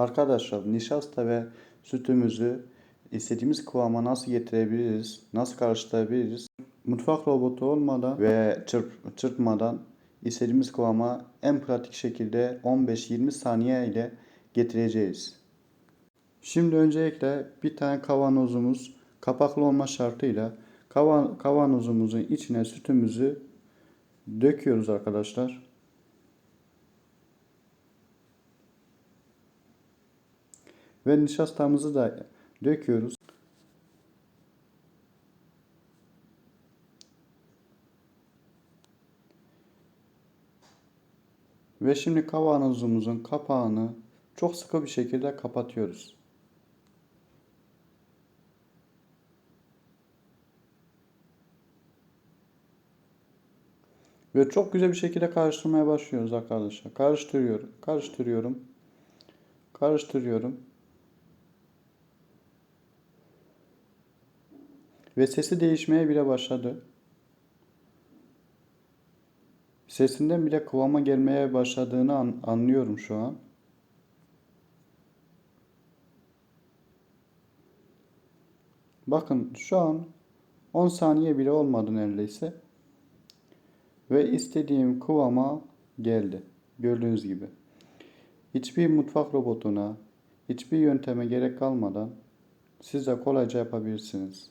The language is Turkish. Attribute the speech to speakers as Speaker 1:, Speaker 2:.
Speaker 1: Arkadaşlar nişasta ve sütümüzü istediğimiz kıvama nasıl getirebiliriz, nasıl karıştırabiliriz? Mutfak robotu olmadan ve çırp, çırpmadan istediğimiz kıvama en pratik şekilde 15-20 saniye ile getireceğiz. Şimdi öncelikle bir tane kavanozumuz kapaklı olma şartıyla kavan, kavanozumuzun içine sütümüzü döküyoruz arkadaşlar. Ve nişastamızı da döküyoruz. Ve şimdi kavanozumuzun kapağını çok sıkı bir şekilde kapatıyoruz. Ve çok güzel bir şekilde karıştırmaya başlıyoruz arkadaşlar. Karıştırıyorum, karıştırıyorum, karıştırıyorum. Ve sesi değişmeye bile başladı. Sesinden bile kıvama gelmeye başladığını an- anlıyorum şu an. Bakın şu an 10 saniye bile olmadı neredeyse. Ve istediğim kıvama geldi. Gördüğünüz gibi. Hiçbir mutfak robotuna, hiçbir yönteme gerek kalmadan siz de kolayca yapabilirsiniz.